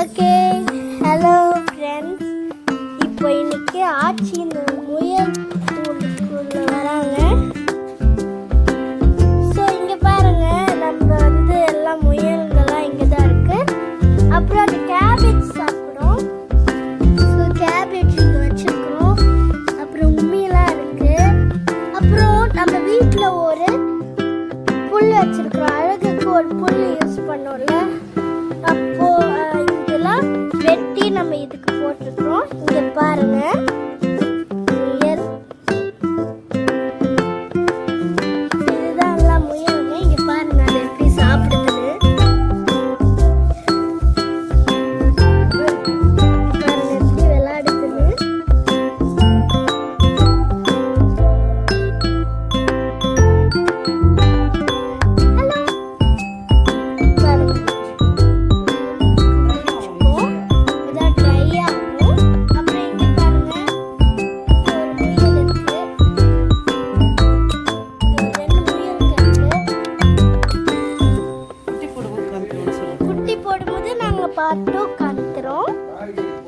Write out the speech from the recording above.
Okay hello friends இப்போ இன்னைக்கு ஆட்சி இந்த முயல் ஊருக்குள்ள வராங்க. ஸோ இங்கே பாருங்க நம்ம வந்து எல்லாம் முயல்கள்லாம் இங்கே தான் இருக்கு. அப்புறம் அந்த கேபேஜ் சாப்பிட்றோம். ஸோ கேபேஜ் இங்கே வச்சிருக்கிறோம். அப்புறம் உண்மையெல்லாம் இருக்கு. அப்புறம் நம்ம வீட்டில் ஒரு புல் வச்சிருக்கிறோம். அழகுக்கு ஒரு புல் யூஸ் பண்ணோம்ல. அப்போ நம்ம இதுக்கு போட்டிருக்கோம் இங்க பாருங்க. Pato Cantron.